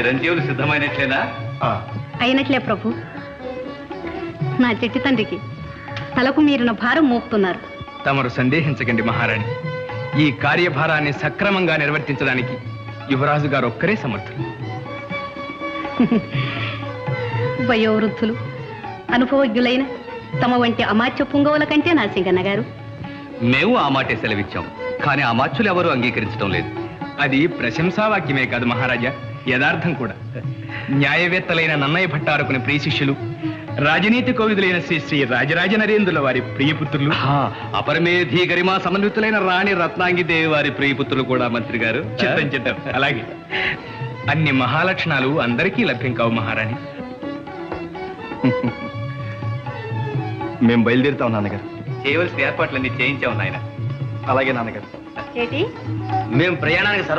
చిరంజీవులు సిద్ధమైనట్లేనా? అయినట్లే ప్రభు. నా చెట్టి తండ్రికి తలకు మీరిన భారం మోపుతున్నారు. తమరు సందేహించకండి మహారాణి. ఈ కార్యభారాన్ని సక్రమంగా నిర్వర్తించడానికి యువరాజు గారు ఒక్కరే సమర్థులు. వయోవృద్ధులు అనుభవజ్ఞులైన తమ వంటి అమాత్య పుంగవుల కంటే నా సింగన్న గారు. మేము ఆ మాటే సెలవిచ్చాం కానీ ఆ మార్చులు ఎవరు అంగీకరించడం లేదు. అది ప్రశంసావాక్యమే కాదు మహారాజా. యథార్థం కూడా. న్యాయవేత్తలైన నన్నయ్య భట్టారకుని ప్రియ శిష్యులు రాజనీతి కోవిదులైన శ్రీ శ్రీ రాజరాజ నరేంద్రుల వారి ప్రియపుత్రులు అపరమేధి గరిమా సమన్వితులైన రాణి రత్నాంగి దేవి వారి ప్రియపుత్రులు కూడా మంత్రి గారు. చిత్తం చిత్తం. అలాగే. అన్ని మహాలక్షణాలు అందరికీ లభ్యం కావు మహారాణి. మేము బయలుదేరుతాం నాన్నగారు. చేయవలసిన ఏర్పాట్లన్నీ చేయించాం నాయన. అలాగే నాన్నగారు. మేము ప్రయాణానికి సర్వ